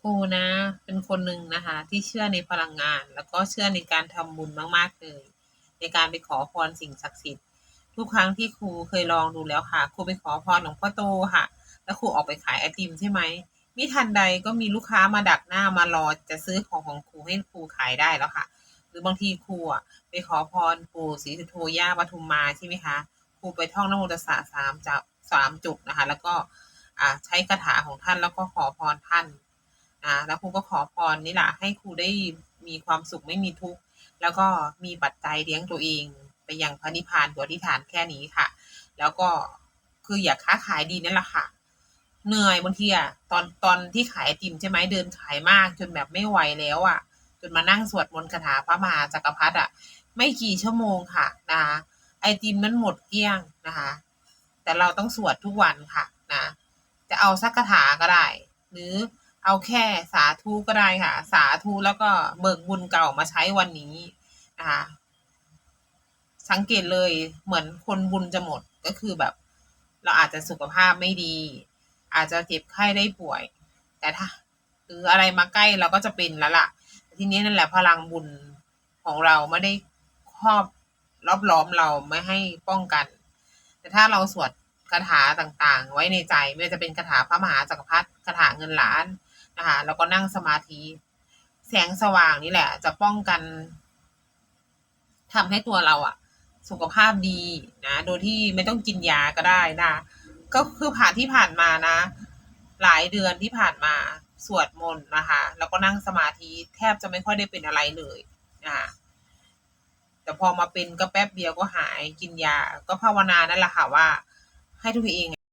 ครูนะ เป็นคนหนึ่งนะคะ ที่เชื่อในพลังงาน แล้วก็เชื่อในการทำบุญมากๆเลยในการไปขอพรสิ่งศักดิ์สิทธิ์ทุกครั้งที่ครูเคยลองดูแล้วค่ะ ครูไปขอพรหลวงพ่อโตค่ะ แล้วครูออกไปขายไอติมใช่ไหมมิทันใดก็มีลูกค้ามาดักหน้ามารอจะซื้อของของครูให้ครูขายได้แล้วค่ะ หรือบางทีครูอะไปขอพรปู่ศรีสุโธย่าปทุมมาใช่ไหมคะครูไปท่องนโมตัสสะสามจับสามจุดนะคะ แล้วก็อ่าใช้คาถาของท่านแล้วก็ขอพรท่าน อ่าแล้วครูก็ขอพรนี่แหละให้ครูได้มีความสุขไม่มีทุกข์แล้วก็มีปัจจัยเลี้ยงตัวเอง ไปยังพระนิพพานตัวที่ฐานแค่นี้ค่ะ แล้วก็คืออยากค้าขายดีนั่นแหละค่ะ เหนื่อยบางทีอะตอนตอนที่ขายไอติมใช่ไหมเดินขายมาก จนแบบไม่ไหวแล้วอะจนมานั่งสวดมนต์คาถาพระมหาจักรพรรดิอะไม่กี่ชั่วโมงค่ะนะคะไอติมนั้นหมดเกลี้ยงนะคะ แต่เราต้องสวดทุกวันค่ะนะ จะเอาสักคาถาก็ได้ หรือ เอาแค่สาธุก็ได้ค่ะ สาธุแล้วก็เบิกบุญเก่ามาใช้วันนี้นะคะสังเกตเลยเหมือนคนบุญจะหมดก็คือแบบ เราอาจจะสุขภาพไม่ดี อาจจะเจ็บไข้ได้ป่วย แต่ถ้าหรืออะไรมาใกล้เราก็จะเป็นแล้วล่ะ ทีนี้นั่นแหละพลังบุญของเราไม่ได้ครอบรอบล้อมเราไม่ให้ป้องกัน แต่ถ้าเราสวดคาถาต่างๆ ไว้ในใจไม่ว่าจะเป็นคาถาพระมหาจักรพรรดิคาถาเงินล้าน นะคะแล้วก็นั่งสมาธิ แสงสว่างนี่แหละ จะป้องกันทำให้ตัวเราอะสุขภาพดีนะ โดยที่ไม่ต้องกินยาก็ได้นะ ก็คือผ่านที่ผ่านมานะ หลายเดือนที่ผ่านมาสวดมนต์นะคะ แล้วก็นั่งสมาธิแทบจะไม่ค่อยได้เป็นอะไรเลยนะคะแต่พอมาเป็นก็แป๊บเดียวก็หายกินยา ก็ภาวนานั่นแหละค่ะว่าให้ตัวเอง